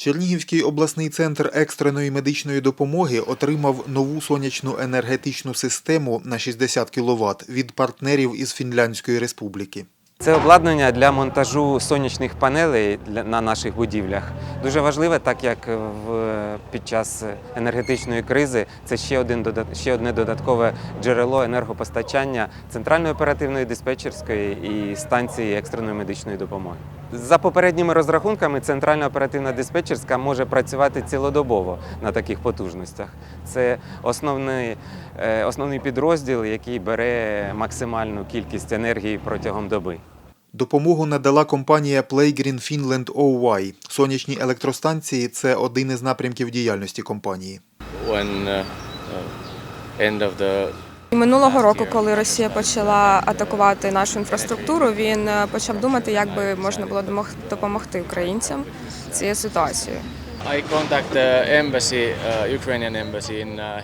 Чернігівський обласний центр екстреної медичної допомоги отримав нову сонячну енергетичну систему на 60 кВт від партнерів із Фінляндської республіки. Це обладнання для монтажу сонячних панелей на наших будівлях. Дуже важливе, так як в, під час енергетичної кризи це ще, один, ще одне додаткове джерело енергопостачання центральної оперативної диспетчерської і станції екстреної медичної допомоги. За попередніми розрахунками, центральна оперативна диспетчерська може працювати цілодобово на таких потужностях. Це основний, е, основний підрозділ, який бере максимальну кількість енергії протягом доби. Допомогу надала компанія Playgreen Finland OY. Сонячні електростанції це один із напрямків діяльності компанії. when uh, uh, end of the Минулого року, коли Росія почала атакувати нашу інфраструктуру, він е, почав думати, як би можна було допомогти українцям цією ситуацією. Uh,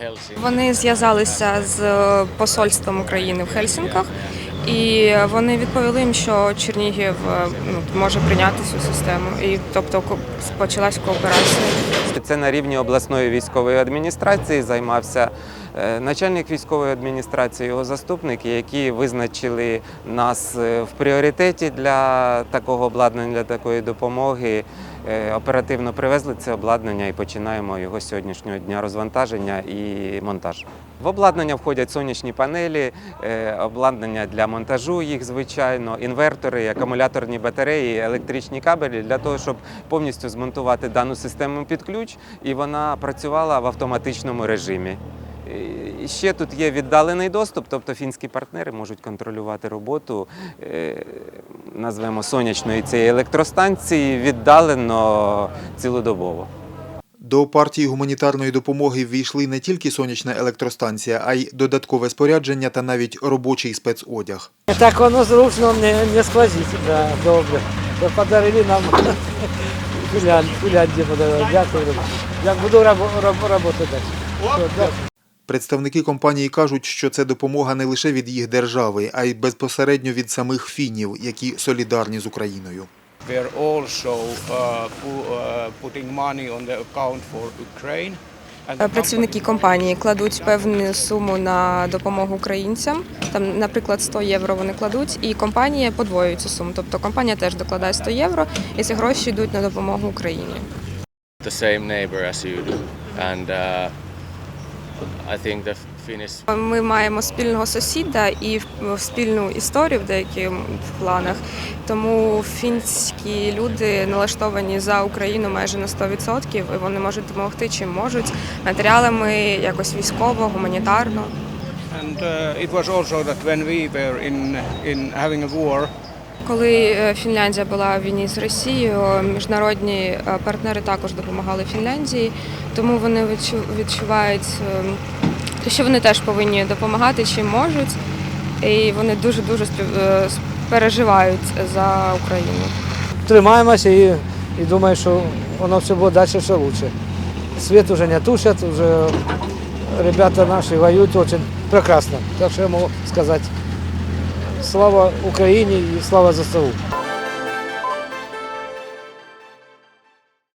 Helsinki. Вони зв'язалися з е, посольством України в Хельсінках, і вони відповіли їм, що Чернігів е, ну, може прийняти цю систему. І тобто почалась кооперація. Це на рівні обласної військової адміністрації займався е, начальник військової адміністрації, його заступники, які визначили нас е, в пріоритеті для такого обладнання, для такої допомоги. Е, Оперативно привезли це обладнання і починаємо його сьогоднішнього дня розвантаження і монтаж. В обладнання входять сонячні панелі, е, обладнання для монтажу їх, звичайно, інвертори, акумуляторні батареї, електричні кабелі для того, щоб повністю змонтувати дану систему під ключ, і вона працювала в автоматичному режимі. Ще тут є віддалений доступ, тобто фінські партнери можуть контролювати роботу, е, назвемо сонячної цієї електростанції віддалено цілодобово. До партії гуманітарної допомоги ввійшли не тільки сонячна електростанція, а й додаткове спорядження та навіть робочий спецодяг. Так воно зручно не, не сквозить. Да, добре. То подарили нам Фінлянд, Фінляндію подарили. Дякую. Я буду працювати. Представники компанії кажуть, що це допомога не лише від їх держави, а й безпосередньо від самих фінів, які солідарні з Україною. Uh, uh, Працівники компанії кладуть певну суму на допомогу українцям. Там, наприклад, 100 євро вони кладуть, і компанія подвоює цю суму. Тобто компанія теж докладає 100 євро, і ці гроші йдуть на допомогу Україні. The same neighbor as you do, and uh, Ми маємо спільного сусіда і в- спільну історію в деяких планах. Тому фінські люди налаштовані за Україну майже на 100%, і вони можуть допомогти чим можуть матеріалами, якось військово, гуманітарно. And uh, it was also that when we were in in having a war, Коли е, Фінляндія була в війні з Росією, міжнародні е, партнери також допомагали Фінляндії, тому вони відчувають, е, що вони теж повинні допомагати чим можуть, і вони дуже дуже переживають за Україну. Тримаємося і, і думаю, що воно все буде далі ще краще. Світ вже не тушать, вже ребята наші воюють дуже прекрасно. Так що я можу сказати слава Україні і слава ЗСУ.